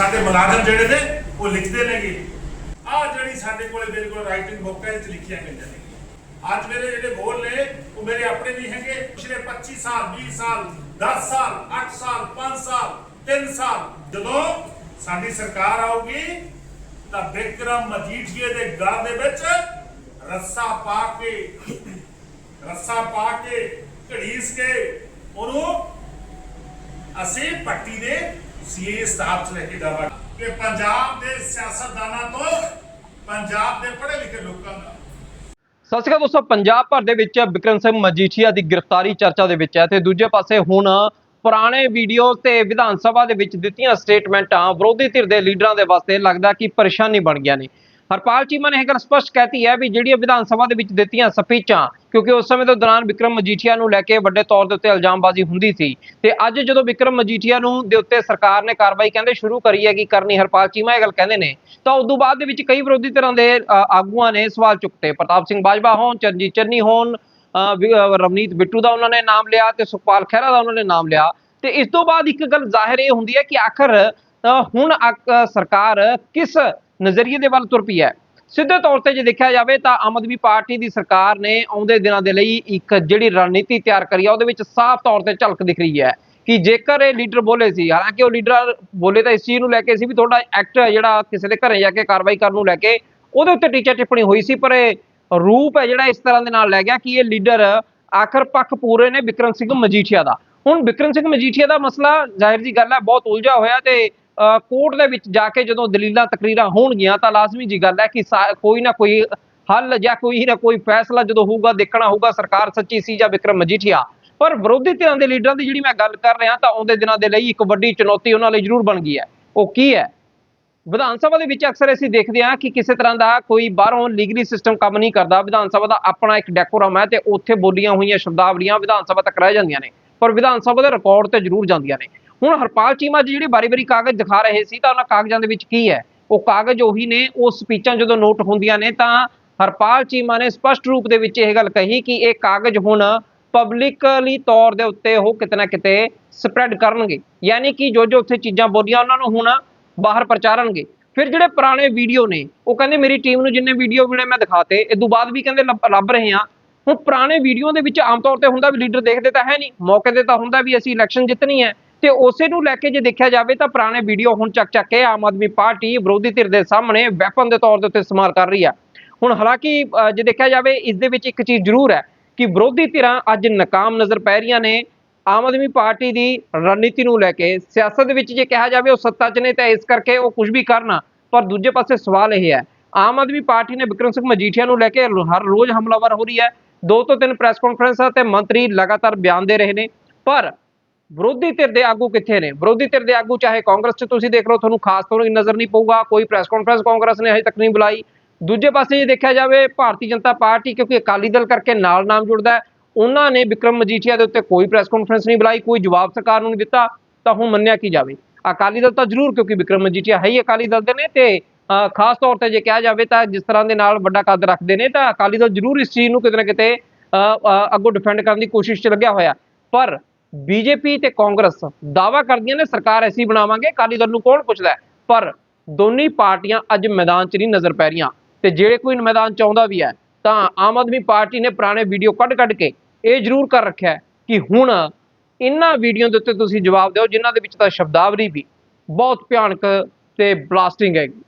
ਸਾਡੇ ਮੁਲਾਜ਼ਮ ਜਿਹੜੇ ਨੇ, ਉਹ ਲਿਖਦੇ ਨੇਗੇ। ਆ ਜਿਹੜੀ ਸਾਡੇ ਕੋਲੇ ਬਿਲਕੁਲ ਰਾਈਟਿੰਗ ਬੁੱਕ ਹੈ, ਇਹ 'ਚ ਲਿਖੀਆਂ ਗਈਆਂ ਨੇ। ਅੱਜ ਮੇਰੇ ਜਿਹੜੇ ਬੋਲ ਨੇ, ਉਹ ਮੇਰੇ ਆਪਣੇ ਨਹੀਂ ਹੈਗੇ। ਪਿਛਲੇ 25 ਸਾਲ 20 ਸਾਲ 10 ਸਾਲ 8 ਸਾਲ 5 ਸਾਲ 3 ਸਾਲ, ਜਦੋਂ ਸਾਡੀ ਸਰਕਾਰ ਆਊਗੀ, ਤਾਂ ਬਿਕਰਮ ਮਜੀਠੀਏ ਦੇ ਗਲ ਦੇ ਵਿੱਚ ਰੱਸਾ ਪਾ ਕੇ, ਰੱਸਾ ਪਾ ਕੇ ਘੜੀਸ ਕੇ ਉਹਨੂੰ ਅਸੀਂ ਪੱਟੀ ਦੇ ਸੀਏ ਸਟਾਫ ਚ ਲੈ ਕੇ ਜਾਵਾਂਗੇ ਕਿ ਪੰਜਾਬ ਦੇ ਸਿਆਸਤਦਾਨਾਂ ਤੋਂ ਪੰਜਾਬ ਦੇ ਪੜ੍ਹੇ ਲਿਖੇ ਲੋਕਾਂ ਦਾ। ਸਤਿ ਸ਼੍ਰੀ ਅਕਾਲ ਦੋਸਤੋ, ਪੰਜਾਬ ਭਰ ਦੇ ਵਿੱਚ ਬਿਕਰਮ ਸਿੰਘ ਮਜੀਠੀਆ ਦੀ ਗ੍ਰਿਫਤਾਰੀ ਚਰਚਾ ਦੇ ਵਿੱਚ ਹੈ ਤੇ ਦੂਜੇ ਪਾਸੇ ਹੁਣ ਪੁਰਾਣੇ ਵੀਡੀਓ ਤੇ ਵਿਧਾਨ ਸਭਾ ਦੇ ਵਿੱਚ ਦਿੱਤੀਆਂ ਸਟੇਟਮੈਂਟਾਂ ਵਿਰੋਧੀ ਧਿਰ ਦੇ ਲੀਡਰਾਂ ਦੇ ਵਾਸਤੇ ਲੱਗਦਾ ਕਿ ਪਰੇਸ਼ਾਨੀ ਬਣ ਗਿਆ ਨੇ। ਹਰਪਾਲ ਚੀਮਾ ਨੇ ਇਹ ਗੱਲ ਸਪਸ਼ਟ ਕਹਿਤੀ ਹੈ ਵੀ ਜਿਹੜੀਆਂ ਵਿਧਾਨ ਸਭਾ ਦੇ ਵਿੱਚ ਦਿੱਤੀਆਂ ਸਪੀਚਾਂ ਕਿਉਂਕਿ ਉਸ ਸਮੇਂ ਦੇ ਦੌਰਾਨ ਵਿਕਰਮ ਮਜੀਠੀਆ ਨੂੰ ਲੈ ਕੇ ਵੱਡੇ ਤੌਰ ਦੇ ਉੱਤੇ ਇਲਜ਼ਾਮਬਾਜ਼ੀ ਹੁੰਦੀ ਸੀ। ਤੇ ਅੱਜ ਜਦੋਂ ਵਿਕਰਮ ਮਜੀਠੀਆ ਨੂੰ ਦੇ ਉੱਤੇ ਸਰਕਾਰ ਨੇ ਕਾਰਵਾਈ ਕਹਿੰਦੇ ਸ਼ੁਰੂ ਕਰੀ ਹੈ ਕਿ ਕਰਨੀ ਹਰਪਾਲ ਚੀਮਾ ਇਹ ਗੱਲ ਕਹਿੰਦੇ ਨੇ ਤਾਂ ਉਸ ਤੋਂ ਬਾਅਦ ਦੇ ਵਿੱਚ ਕਈ ਵਿਰੋਧੀ ਧਿਰਾਂ ਦੇ ਆਗੂਆਂ ਨੇ ਸਵਾਲ ਚੁੱਕਤੇ। ਪ੍ਰਤਾਪ ਸਿੰਘ ਬਾਜਵਾ ਹੋਣ ਚਰਨਜੀਤ ਚੰਨੀ ਹੋਣ ਰਵਨੀਤ ਬਿੱਟੂ ਦਾ ਉਹਨਾਂ ਨੇ ਨਾਮ ਲਿਆ ਤੇ ਸੁਖਪਾਲ ਖਹਿਰਾ ਦਾ ਉਹਨਾਂ ਨੇ ਨਾਮ ਲਿਆ। ਤੇ ਇਸ ਤੋਂ ਬਾਅਦ ਇੱਕ ਗੱਲ ਜ਼ਾਹਿਰ ਇਹ ਹੁੰਦੀ ਹੈ ਕਿ ਆਖਰ ਅ, ਹੁਣ ਸਰਕਾਰ ਕਿਸ ਨਜ਼ਰੀਏ ਦੇ ਵੱਲ ਤੁਰ ਪਈ ਹੈ। ਸਿੱਧੇ ਤੌਰ ਤੇ ਜੇ ਦੇਖਿਆ ਜਾਵੇ ਤਾਂ ਆਮ ਆਦਮੀ ਪਾਰਟੀ ਦੀ ਸਰਕਾਰ ਨੇ ਆਉਂਦੇ ਦਿਨਾਂ ਦੇ ਲਈ ਇੱਕ ਜਿਹੜੀ ਰਣਨੀਤੀ ਤਿਆਰ ਕਰੀ ਹੈ ਉਹਦੇ ਵਿੱਚ ਸਾਫ਼ ਤੌਰ ਤੇ ਝਲਕ ਦਿਖ ਰਹੀ ਹੈ ਕਿ ਜੇਕਰ ਇਹ ਲੀਡਰ ਬੋਲੇ ਸੀ, ਹਾਲਾਂਕਿ ਉਹ ਲੀਡਰ ਬੋਲੇ ਤਾਂ ਇਸ ਚੀਜ਼ ਨੂੰ ਲੈ ਕੇ ਸੀ ਵੀ ਤੁਹਾਡਾ ਐਕਟ ਜਿਹੜਾ ਕਿਸੇ ਦੇ ਘਰੇ ਜਾ ਕੇ ਕਾਰਵਾਈ ਕਰਨ ਨੂੰ ਲੈ ਕੇ, ਉਹਦੇ ਉੱਤੇ ਟੀਚਾ ਟਿੱਪਣੀ ਹੋਈ ਸੀ, ਪਰ ਇਹ ਰੂਪ ਹੈ ਜਿਹੜਾ ਇਸ ਤਰ੍ਹਾਂ ਦੇ ਨਾਲ ਲੈ ਗਿਆ ਕਿ ਇਹ ਲੀਡਰ ਆਖਰ ਪੱਖ ਪੂਰੇ ਨੇ ਵਿਕਰਮ ਸਿੰਘ ਮਜੀਠੀਆ ਦਾ। ਹੁਣ ਵਿਕਰਮ ਸਿੰਘ ਮਜੀਠੀਆ ਦਾ ਮਸਲਾ ਜ਼ਾਹਿਰ ਜੀ ਗੱਲ ਹੈ, ਬਹੁਤ ਉਲਝਾ ਹੋਇਆ ਤੇ ਕੋਰਟ ਦੇ ਵਿੱਚ ਜਾ ਕੇ ਜਦੋਂ ਦਲੀਲਾਂ ਤਕਰੀਰਾਂ ਹੋਣਗੀਆਂ ਤਾਂ ਲਾਜ਼ਮੀ ਜੀ ਗੱਲ ਹੈ ਕਿ ਸਾ- ਕੋਈ ਨਾ ਕੋਈ ਹੱਲ ਜਾਂ ਕੋਈ ਨਾ ਕੋਈ ਫੈਸਲਾ ਜਦੋਂ ਹੋਊਗਾ, ਦੇਖਣਾ ਹੋਊਗਾ, ਸਰਕਾਰ ਸੱਚੀ ਸੀ ਜਾਂ ਵਿਕਰਮ ਮਜੀਠੀਆ। ਪਰ ਵਿਰੋਧੀ ਧਿਰਾਂ ਦੇ ਲੀਡਰਾਂ ਦੀ ਜਿਹੜੀ ਮੈਂ ਗੱਲ ਕਰ ਰਿਹਾ ਤਾਂ ਆਉਂਦੇ ਦਿਨਾਂ ਦੇ ਲਈ ਇੱਕ ਵੱਡੀ ਚੁਣੌਤੀ ਉਹਨਾਂ ਲਈ ਜ਼ਰੂਰ ਬਣ ਗਈ ਹੈ। ਉਹ ਕੀ ਹੈ? ਵਿਧਾਨ ਸਭਾ ਦੇ ਵਿੱਚ ਅਕਸਰ ਅਸੀਂ ਦੇਖਦੇ ਹਾਂ ਕਿ ਕਿਸੇ ਤਰ੍ਹਾਂ ਦਾ ਕੋਈ ਬਾਹਰੋਂ ਲੀਗਲੀ ਸਿਸਟਮ ਕੰਮ ਨਹੀਂ ਕਰਦਾ। ਵਿਧਾਨ ਸਭਾ ਦਾ ਆਪਣਾ ਇੱਕ ਡੈਕੋਰਮ ਹੈ ਤੇ ਉੱਥੇ ਬੋਲੀਆਂ ਹੋਈਆਂ ਸ਼ਬਦਾਵਲੀਆਂ ਵਿਧਾਨ ਸਭਾ ਤੱਕ ਰਹਿ ਜਾਂਦੀਆਂ ਨੇ। ਪਰ ਵਿਧਾਨ ਸਭਾ ਦੇ ਰਿਕਾਰਡ ਤੇ ਜ਼ਰੂਰ ਜਾਂਦੀਆਂ ਨੇ। ਹੁਣ ਹਰਪਾਲ ਚੀਮਾ ਜੀ ਜਿਹੜੇ ਬਾਰੀ-ਬਾਰੀ ਕਾਗਜ਼ ਦਿਖਾ ਰਹੇ ਸੀ, ਤਾਂ ਉਹਨਾਂ ਕਾਗਜ਼ਾਂ ਦੇ ਵਿੱਚ ਕੀ ਹੈ? ਉਹ ਕਾਗਜ਼ ਉਹੀ ਨੇ, ਉਹ ਸਪੀਚਾਂ ਜਦੋਂ ਨੋਟ ਹੁੰਦੀਆਂ ਨੇ, ਤਾਂ ਹਰਪਾਲ ਚੀਮਾ ਨੇ ਸਪਸ਼ਟ ਰੂਪ ਦੇ ਵਿੱਚ ਇਹ ਗੱਲ ਕਹੀ ਕਿ ਇਹ ਕਾਗਜ਼ ਹੁਣ ਪਬਲਿਕਲੀ ਤੌਰ ਦੇ ਉੱਤੇ ਉਹ ਕਿਤੇ ਨਾ ਕਿਤੇ ਸਪਰੈਡ ਕਰਨਗੇ। ਯਾਨੀ ਕਿ ਜੋ ਜੋ ਉੱਥੇ ਚੀਜ਼ਾਂ ਬੋਲੀਆਂ, ਉਹਨਾਂ ਨੂੰ ਹੁਣ ਬਾਹਰ ਪ੍ਰਚਾਰਨਗੇ। ਫਿਰ ਜਿਹੜੇ ਪੁਰਾਣੇ ਵੀਡੀਓ ਨੇ, ਉਹ ਕਹਿੰਦੇ ਮੇਰੀ ਟੀਮ ਨੂੰ ਜਿੰਨੇ ਵੀਡੀਓ ਵੀਣੇ ਮੈਂ ਦਿਖਾਤੇ, ਇਹ ਤੋਂ ਬਾਅਦ ਵੀ ਕਹਿੰਦੇ ਲੱਭ ਲੱਭ ਰਹੇ ਆ ਹੁਣ ਪੁਰਾਣੇ ਵੀਡੀਓ ਦੇ ਵਿੱਚ ਆਮ ਤੌਰ ਤੇ ਹੁੰਦਾ ਵੀ ਲੀਡਰ ਦੇਖਦੇ ਤਾਂ ਹੈ ਨਹੀਂ। ਮੌਕੇ ਤੇ ਤਾਂ ਹੁੰਦਾ ਵੀ ਅਸੀਂ ਇਲੈਕਸ਼ਨ ਜਿੱਤਣੀ ਹੈ। ਤੇ ਉਸੇ ਨੂੰ ਲੈ ਕੇ ਜੇ ਦੇਖਿਆ ਜਾਵੇ ਤਾਂ ਪੁਰਾਣੇ ਵੀਡੀਓ ਹੁਣ ਚੱਕ ਚੱਕ ਕੇ ਆਮ ਆਦਮੀ ਪਾਰਟੀ ਵਿਰੋਧੀ ਧਿਰ ਦੇ ਸਾਹਮਣੇ ਵੈਪਨ ਦੇ ਤੌਰ ਦੇ ਉੱਤੇ ਇਸਤੇਮਾਲ ਕਰ ਰਹੀ ਹੈ ਹੁਣ ਹਾਲਾਂਕਿ ਜੇ ਦੇਖਿਆ ਜਾਵੇ ਇਸ ਦੇ ਵਿੱਚ ਇੱਕ ਚੀਜ਼ ਜ਼ਰੂਰ ਹੈ ਕਿ ਵਿਰੋਧੀ ਧਿਰਾਂ ਅੱਜ ਨਾਕਾਮ ਨਜ਼ਰ ਪੈ ਰਹੀਆਂ ਨੇ। ਆਮ ਆਦਮੀ ਪਾਰਟੀ ਦੀ ਰਣਨੀਤੀ ਨੂੰ ਲੈ ਕੇ ਸਿਆਸਤ ਦੇ ਵਿੱਚ ਜੇ ਕਿਹਾ ਜਾਵੇ ਉਹ ਸੱਤਾ 'ਚ ਨੇ ਤਾਂ ਇਸ ਕਰਕੇ ਉਹ ਕੁਝ ਵੀ ਕਰਨਾ, ਪਰ ਦੂਜੇ ਪਾਸੇ ਸਵਾਲ ਇਹ ਹੈ, ਆਮ ਆਦਮੀ ਪਾਰਟੀ ਨੇ ਵਿਕਰਮ ਸਿੰਘ ਮਜੀਠੀਆ ਨੂੰ ਲੈ ਕੇ ਹਰ ਰੋਜ਼ ਹਮਲਾਵਰ ਹੋ ਰਹੀ ਹੈ। ਦੋ ਤੋਂ ਤਿੰਨ ਪ੍ਰੈਸ ਕਾਨਫਰੰਸਾਂ ਤੇ ਮੰਤਰੀ ਲਗਾਤਾਰ ਬਿਆਨ ਦੇ ਰਹੇ ਨੇ, ਪਰ ਵਿਰੋਧੀ ਧਿਰ ਦੇ ਆਗੂ ਕਿੱਥੇ ਨੇ? ਵਿਰੋਧੀ ਧਿਰ ਦੇ ਆਗੂ ਚਾਹੇ ਕਾਂਗਰਸ 'ਚ ਤੁਸੀਂ ਦੇਖ ਲਓ, ਤੁਹਾਨੂੰ ਖਾਸ ਤੌਰ ਤੇ ਨਜ਼ਰ ਨਹੀਂ ਪਊਗਾ, ਕੋਈ ਪ੍ਰੈਸ ਕਾਨਫਰੰਸ ਕਾਂਗਰਸ ਨੇ ਹਜੇ ਤੱਕ ਨਹੀਂ ਬੁਲਾਈ। ਦੂਜੇ ਪਾਸੇ ਜੇ ਦੇਖਿਆ ਜਾਵੇ, ਭਾਰਤੀ ਜਨਤਾ ਪਾਰਟੀ, ਕਿਉਂਕਿ ਅਕਾਲੀ ਦਲ ਕਰਕੇ ਨਾਲ ਨਾਮ ਜੁੜਦਾ ਹੈ, ਉਹਨਾਂ ਨੇ ਵਿਕਰਮ ਮਜੀਠੀਆ ਦੇ ਉੱਤੇ ਕੋਈ ਪ੍ਰੈਸ ਕਾਨਫਰੰਸ ਨਹੀਂ ਬੁਲਾਈ, ਕੋਈ ਜਵਾਬ ਸਰਕਾਰ ਨੂੰ ਨਹੀਂ ਦਿੱਤਾ, ਤਾਂ ਹੁਣ ਮੰਨਿਆ ਕੀ ਜਾਵੇ? ਅਕਾਲੀ ਦਲ ਤਾਂ ਜ਼ਰੂਰ, ਕਿਉਂਕਿ ਵਿਕਰਮ ਮਜੀਠੀਆ ਹੈ ਹੀ ਅਕਾਲੀ ਦਲ ਦੇ ਨੇ ਤੇ ਖਾਸ ਤੌਰ ਤੇ ਜੇ ਕਿਹਾ ਜਾਵੇ ਤਾਂ ਜਿਸ ਤਰ੍ਹਾਂ ਦੇ ਨਾਲ ਵੱਡਾ ਕਦ ਰੱਖਦੇ ਨੇ, ਤਾਂ ਅਕਾਲੀ ਦਲ ਜ਼ਰੂਰ ਇਸ ਚੀਜ਼ ਨੂੰ ਕਿਤੇ ਨਾ ਕਿਤੇ ਅੱਗੋਂ ਡਿਫੈਂਡ ਕਰਨ ਦੀ ਕੋਸ਼ਿਸ਼ 'ਚ ਲੱਗਿਆ ਹੋਇਆ। ਪਰ ਬੀਜੇਪੀ ਤੇ ਕਾਂਗਰਸ ਦਾਵਾ ਕਰਦੀਆਂ ਨੇ, ਸਰਕਾਰ ਐਸੀ ਬਣਾਵਾਂਗੇ, ਅਕਾਲੀ ਦਲ ਨੂੰ ਕੌਣ ਪੁੱਛਦਾ ਪਰ ਦੋਨੀ ਪਾਰਟੀਆਂ ਅੱਜ ਮੈਦਾਨ 'ਚ ਨਹੀਂ ਨਜ਼ਰ ਪੈ ਰਹੀਆਂ ਤੇ ਜਿਹੜੇ ਕੋਈ ਮੈਦਾਨ 'ਚ ਆਉਂਦਾ ਵੀ ਹੈ, ਤਾਂ ਆਮ ਆਦਮੀ ਪਾਰਟੀ ਨੇ ਪੁਰਾਣੇ ਵੀਡੀਓ ਕੱਢ-ਕੱਢ ਕੇ ਇਹ ਜ਼ਰੂਰ ਕਰ ਰੱਖਿਆ ਕਿ ਹੁਣ ਇਹਨਾਂ ਵੀਡੀਓ ਦੇ ਉੱਤੇ ਤੁਸੀਂ ਜਵਾਬ ਦਿਓ, ਜਿਨ੍ਹਾਂ ਦੇ ਵਿੱਚ ਤਾਂ ਸ਼ਬਦਾਵਲੀ ਵੀ ਬਹੁਤ ਭਿਆਨਕ ਤੇ ਬਲਾਸਟਿੰਗ ਹੈਗੀ।